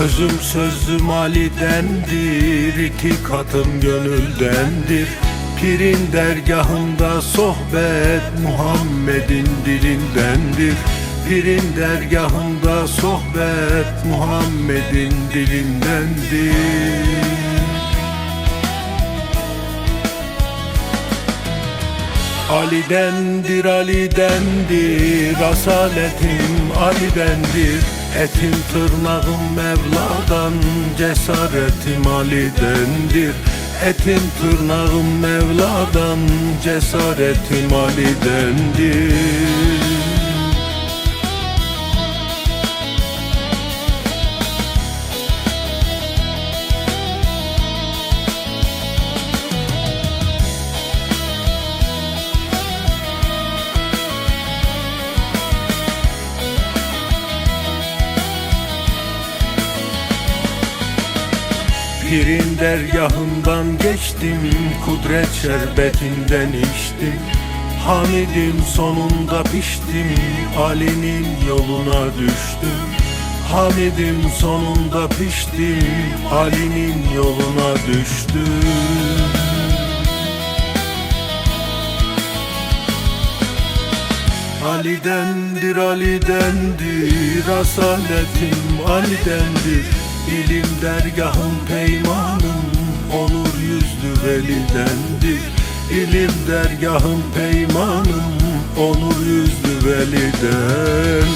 Özüm sözüm Ali'dendir iki katım gönüldendir. Pirin dergahında sohbet Muhammed'in dilindendir. Pirin dergahında sohbet Muhammed'in dilindendir. Ali'dendir, Ali'dendir Asaletim Ali'dendir Etim tırnağım Mevla'dan Cesaretim Ali'dendir. Etim tırnağım Mevla'dan Cesaretim Ali'dendir Pirin dergahından geçtim Kudret şerbetinden içtim. Hamidim sonunda piştim Ali'nin yoluna düştüm. Hamidim sonunda piştim Ali'nin yoluna düştüm. Ali'dendir, Ali'dendir Asaletim Ali'dendir İlim dergahım peymanım Onur yüzlü velidendir. İlim dergahım peymanım Onur yüzlü velidendir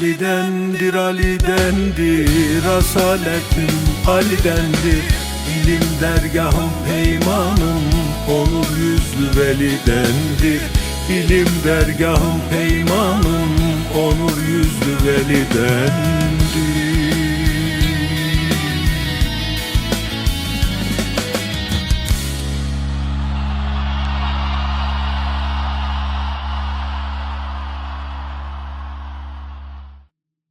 Ali'dendir, Ali'dendir Asaletim Ali'dendir. İlim dergahım peymanım Onur yüzlü velidendir. İlim dergahım peymanım Onur yüzlü velidendir